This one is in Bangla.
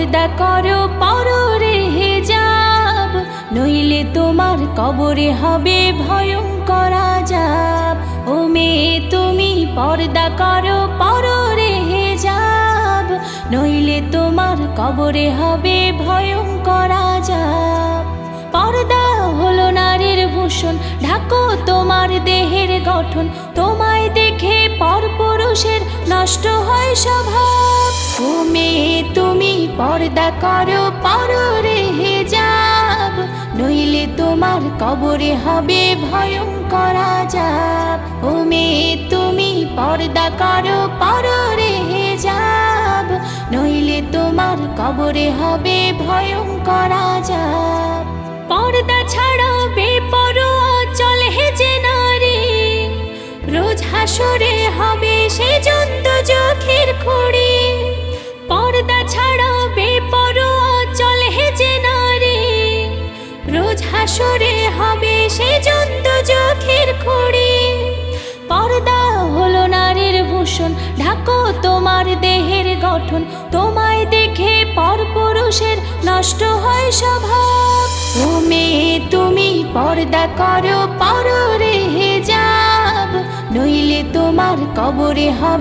পর্দা করো, পররে যাব নইলে তোমার কবরে হবে ভয়ঙ্কর যাব ও মেয়ে, তুমি পর্দা করো, পররে যাব নইলে তোমার কবরে হবে ভয়ঙ্কর যাব পর্দা হলো নারীর ভূষণ, ঢাকো তোমার দেহের গঠন। তোমায় দেখে পরপুরুষের নষ্ট হয় স্বভাব। তুমি পর্দা করো পররে যাব নইলে তোমার কবরে হবে ভয়ঙ্কর যাব ও তুমি পর্দা করো পররে যাব নইলে তোমার কবরে হবে ভয়ঙ্কর যাব পর্দা ছাড়া বেপরোয়া চলে যে নারী। রোজ হাসরে হবে সে জন্ত চোখের খড়ি। হাসরে হবে সে জন্ত চোখের খড়ি। পর্দা হলো নারীর ভূষণ, ঢাকো তোমার দেহের গঠন। তোমায় দেখে পরপুরুষের নষ্ট হয় স্বভাব। তুমি তুমি পর্দা করো, পররে যাব নইলে তোমার কবরে হবে